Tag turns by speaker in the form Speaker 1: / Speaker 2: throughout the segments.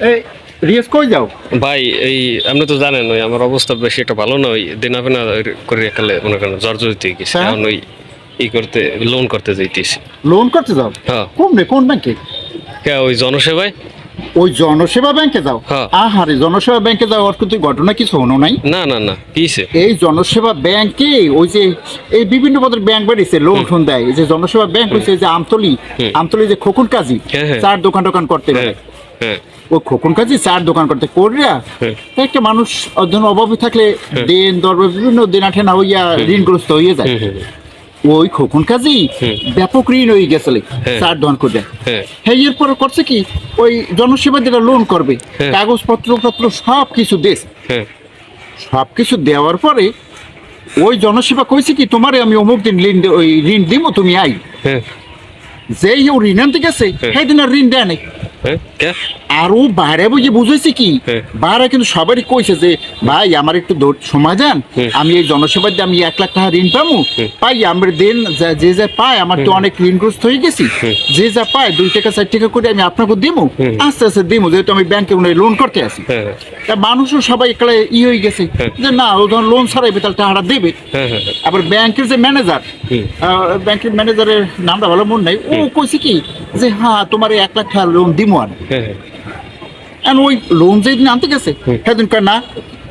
Speaker 1: এই রিয়াজ কই যাও?
Speaker 2: ভাই এই আপনি তো জানেন ওই আমার অবস্থা বেশি একটা ভালো না ওই দিন আপনি না করে একালে মনে করেন জর্জরিত হয়ে গেছে।
Speaker 1: হ্যাঁ।
Speaker 2: এখন ওই ই করতে লোন করতে যাইতেছি।
Speaker 1: লোন করতে যাও?
Speaker 2: হ্যাঁ।
Speaker 1: কোন রে কোন ব্যাংকে
Speaker 2: কে ওই জনসেবায়?
Speaker 1: ওই জনসেবা ব্যাংকে যাও?
Speaker 2: হ্যাঁ।
Speaker 1: আহারে জনসেবা ব্যাংকে যাও আর কিন্তু ঘটনা কিছু হনো নাই?
Speaker 2: না না না কিসে
Speaker 1: এই জনসেবা ব্যাংকে ওই যে এই বিভিন্ন পদের ব্যাংক বেরিয়েছে লোন ফোন দেয়। এই যে জনসেবা ব্যাংক হয়েছে যে আমতলি আমতলি যে খোকন কাজী
Speaker 2: হ্যাঁ, হ্যাঁ।
Speaker 1: চার দোকান টোকান করতে পারে।
Speaker 2: হ্যাঁ। হ্যাঁ
Speaker 1: ওই খোকন কাজী চার দোকান করতে করিয়া
Speaker 2: হ্যাঁ।
Speaker 1: একটা মানুষ অভাবে থাকলে দেন দরবার বিভিন্ন দেনা ঠেনা হইয়া ঋণগ্রস্ত হয়ে যায়।
Speaker 2: হুম, হুম,
Speaker 1: ওই খোকন কাজী ব্যাপক ঋণ হয়ে গেছিল
Speaker 2: হ্যাঁ।
Speaker 1: চার দোকান করে
Speaker 2: হ্যাঁ।
Speaker 1: হ্যাঁ এরপরে করছে কি ওই জনসেবা যেটা লোন করবে
Speaker 2: হ্যাঁ।
Speaker 1: কাগজপত্র পত্র সব কিছু দেশ
Speaker 2: হ্যাঁ।
Speaker 1: সব কিছু দেওয়ার পরে ওই জনসেবা কইছে কি তোমারে আমি অমুক দিন ঋণ ওই ঋণ দিব তুমি আই।
Speaker 2: হ্যাঁ।
Speaker 1: যেই ও ঋণ আনতে গেছে
Speaker 2: হ্যাঁ।
Speaker 1: সেদিন আর ঋণ দেয় নাই।
Speaker 2: হ্যাঁ
Speaker 1: আর ও বাইরে বুঝে বুঝেছে কি। বাইরে কিন্তু সবারই কইছে যে ভাই আমার একটু সময়
Speaker 2: হুম।
Speaker 1: আমি এই জনসেবা দিয়ে আমি এক লাখ টাকা ঋণ পাবো পাই আমরা দেন যে যা পায় আমার তো অনেক ঋণগ্রস্ত হয়ে গেছি। যে যা পায় দুই টাকা চার টাকা করে আমি আপনাকে দিব আস্তে আস্তে দিব যেহেতু আমি ব্যাংকে লোন করতে আসি তা মানুষও সবাই একালে ই হয়ে গেছে। যে না ও ধর লোন ছাড়াইবে তাহলে টাকাটা দেবে। আবার ব্যাংকের যে ম্যানেজার। ব্যাংকের ম্যানেজারের নামটা ভালো মনে নাই ও কইছে কি? যে হ্যাঁ তোমার এক লাখ টাকা লোন দিব আর
Speaker 2: হ্যাঁ হ্যাঁ।
Speaker 1: ওই লোন যেদিন আনতে গেছে। সেদিন কয় না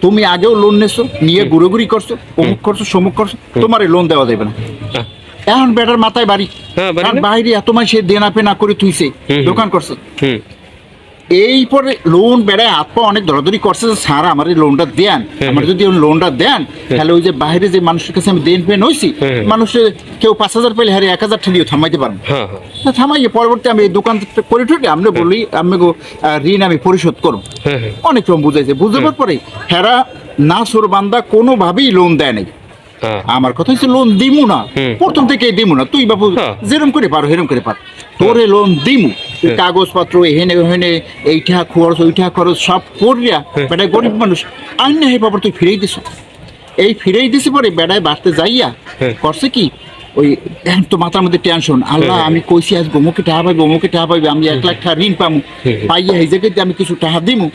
Speaker 1: তুমি আগেও লোন নেছো নিয়ে ঘুরোঘুরি করছ অমুক করছ সমুক করছ তোমার লোন দেওয়া যাবে না। এখন বেটার মাথায় বাড়ি।
Speaker 2: হ্যাঁ,
Speaker 1: কারণ বাইরে এত মাসে সে দেনা পেনা করে তুইছে। দোকান করছে। এই পরে লোন বেড়ায় হাত পা অনেক ধরাধরি করছে যে স্যার আমার এই লোনটা দেন। আমার যদি লোনটা দেন তাহলে ওই যে বাইরে যে মানুষের কাছে আমি দেন পেন
Speaker 2: হুম।
Speaker 1: মানুষের কেউ পাঁচ হাজার পেলে হারে এক হাজার ঠেলিও থামাইতে
Speaker 2: হ্যাঁ হ্যাঁ।
Speaker 1: থামাইয়ে পরবর্তী আমি এই দোকান করে ঠুকে আমরা বলি আমি ঋণ আমি পরিশোধ করব।
Speaker 2: হ্যাঁ হ্যাঁ।
Speaker 1: অনেক রকম বুঝাইছে। বুঝাবার পরে হেরা না সোর বান্দা কোনোভাবেই লোন দেয় নাই।
Speaker 2: হ্যাঁ।
Speaker 1: আমার কথা হচ্ছে লোন দিমু না। প্রথম থেকে দিমু না। তুই বাবু
Speaker 2: হ্যাঁ।
Speaker 1: যেরম করে পারো হেরম করে পার। তোরে লোন দিমু।
Speaker 2: হ্যাঁ।
Speaker 1: কাগজপত্র এহেনে ওহেনে এইটা খরচ ওইটা খরচ সব করিয়া
Speaker 2: হ্যাঁ।
Speaker 1: বেটায় গরিব মানুষ আইন হে বাবা তুই ফিরেই দিস। এই ফিরেই দিছি পরে বেড়ায় বাড়তে যাইয়া
Speaker 2: হ্যাঁ।
Speaker 1: করছে কি? ওই এখন তো মাথার মধ্যে টেনশন আল্লাহ
Speaker 2: হ্যাঁ।
Speaker 1: আমি কইছি আজ অমুকে টাকা পাইবো অমুকে টাকা পাইবে আমি এক লাখ টাকা ঋণ পামু। পাইয়া এই জায়গাতে আমি কিছু টাকা দিমু।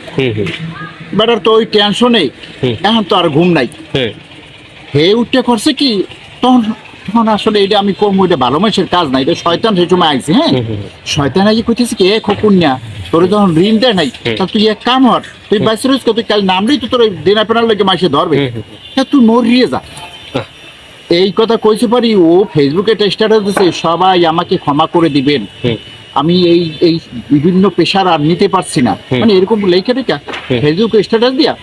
Speaker 1: বেটার তো ওই টেনশনে। এখন তো আর ঘুম নাই। হে উঠতে করছে কি? তখন তখন আসলে এটা আমি করব এটা ভালো মানুষের কাজ না এটা শয়তান সেই সময় আইছে হ্যাঁ। শয়তান আগে কইতেছে কি এ খকুনিয়া তোর যখন ঋণ দেয় নাই তা তুই এক কাম হর তুই বাইশ তুই কাল নামলেই তো তোর ওই দেনা পেনার লেগে মাসে ধরবে। হ্যাঁ তুই মরিয়ে যা। এই কথা কইছে পারি ও ফেসবুকে স্ট্যাটাস দিছে সবাই আমাকে ক্ষমা করে দিবেন। আমি এই এই বিভিন্ন পেশার আর নিতে পারছি না। মানে এরকম লেখা রেখা ফেসবুক স্ট্যাটাস দিয়া।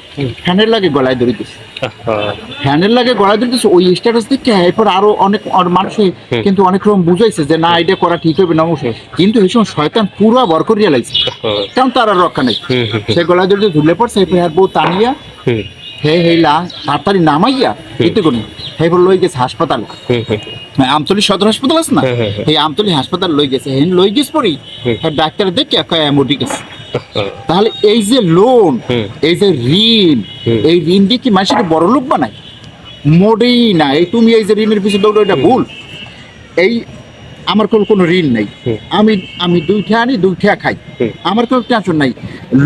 Speaker 1: ফ্যানের লাগে গলায় ধরে দিছে।
Speaker 2: আহা,
Speaker 1: ফ্যানের লাগে গলা দিতেছে ওই স্ট্যাটাস দেখে এরপর আরও অনেক মানুষে কিন্তু অনেক রকম বুঝাইছে যে না এটা করা ঠিক হবে না কিন্তু এই সময় শয়তান পুরো বর করিয়া লাগছে কারণ তার আর রক্ষা নেই। সে গলা ধরে ঝুলে পড়ছে এরপর আর বউ টানিয়া হে হেলা তাড়াতাড়ি নামাইয়া এতে করুন হে গেছে হাসপাতালে। আমতলি সদর হাসপাতাল আছে না?
Speaker 2: হ্যাঁ, হ্যাঁ, হ্যাঁ।
Speaker 1: এই আমতলি হাসপাতাল লই গেছে। হেন লই গেছে পরি
Speaker 2: হুম।
Speaker 1: হ্যাঁ, ডাক্তার দেখে কয় মরি গেছে। তাহলে এই যে লোন এই যে ঋণ এই ঋণ দিয়ে কি মানুষকে বড় লোক বানায়? মোটেই না। এই তুমি এই যে ঋণের পিছনে দৌড়ো এটা ভুল। এই আমার কোনো কোনো ঋণ নেই। আমি আমি দুইটা আনি দুইটা খাই। আমার কোনো টেনশন নাই।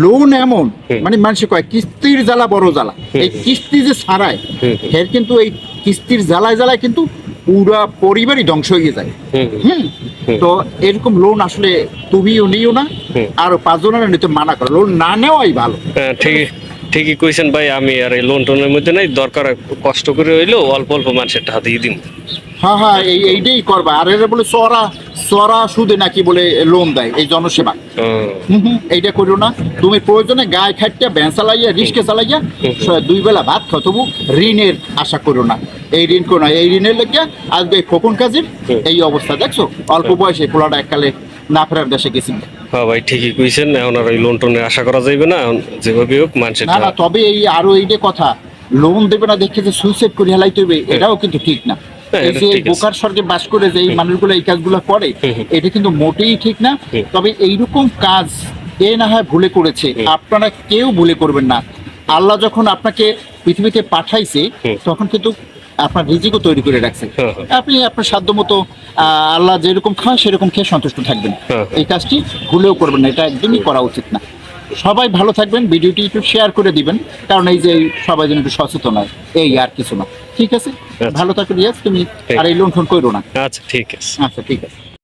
Speaker 1: লোন এমন মানে মানুষে কয় কিস্তির জ্বালা বড় জ্বালা। এই কিস্তি যে ছাড়ায়
Speaker 2: হুম।
Speaker 1: এর কিন্তু এই কিস্তির জ্বালায় জ্বালায় কিন্তু পুরা পরিবারই ধ্বংস হয়ে যায়।
Speaker 2: হুম।
Speaker 1: তো এরকম লোন আসলে তুমিও নিও না। আর পাঁচজনের নিতে মানা করো। লোন না নেওয়াই ভালো।
Speaker 2: হ্যাঁ, ঠিকই ঠিকই কইছেন ভাই আমি আর এই লোন টোনের মধ্যে নাই দরকার কষ্ট করে হইলেও অল্প অল্প মানুষের টাকা দিয়ে দিন
Speaker 1: হ্যাঁ হ্যাঁ এই এইটাই করবা। আর এরা বলে সরা সরা সুদে নাকি বলে লোন দেয় এই জনসেবা।
Speaker 2: হুম,
Speaker 1: হুম হুম এইটা করিও না। তুমি প্রয়োজনে গায়ে খাটিয়া ভ্যান চালাইয়া রিস্কে চালাইয়া দুই বেলা ভাত খাও। তবু ঋণের আশা করো না। এই ঋণ করো না এই ঋণের লেগে আজকে এই খোকন কাজের এই অবস্থা দেখছ? অল্প বয়সে পোলাটা এককালে না ফেরার দেশে গেছি
Speaker 2: হ্যাঁ ভাই ঠিকই কইছেন। এখন আর ওই লোন টোনের আশা করা যাইবে না। যেভাবে হোক মানুষের
Speaker 1: না না তবে এই আরও এইটা কথা লোন দেবে না দেখে যে সুইসাইড করে হেলাইতে হবে এটাও কিন্তু ঠিক না।
Speaker 2: হ্যাঁ,
Speaker 1: এই যে বোকার স্বর্গে বাস করে যে এই মানুষগুলো এই কাজগুলো করে। এটা কিন্তু মোটেই ঠিক না। তবে এইরকম কাজ এ না হয় ভুলে করেছে। আপনারা কেউ ভুলে করবেন না। আল্লাহ যখন আপনাকে পৃথিবীতে পাঠাইছে তখন কিন্তু আপনার রিজিকও তৈরি করে রাখছে। আপনি আপনার সাধ্য মতো আল্লাহ যেরকম খান সেরকম খেয়ে সন্তুষ্ট থাকবেন। এই কাজটি ভুলেও করবেন না এটা একদমই করা উচিত না। সবাই ভালো থাকবেন ভিডিওটি একটু শেয়ার করে দিবেন কারণ এই যে সবাই যেন একটু সচেতন হয় এই আর কিছু না। ঠিক আছে?
Speaker 2: আচ্ছা।
Speaker 1: ভালো থাকবে রিয়াজ তুমি আর এই লোন ফোন করো না।
Speaker 2: আচ্ছা ঠিক আছে।
Speaker 1: আচ্ছা ঠিক আছে।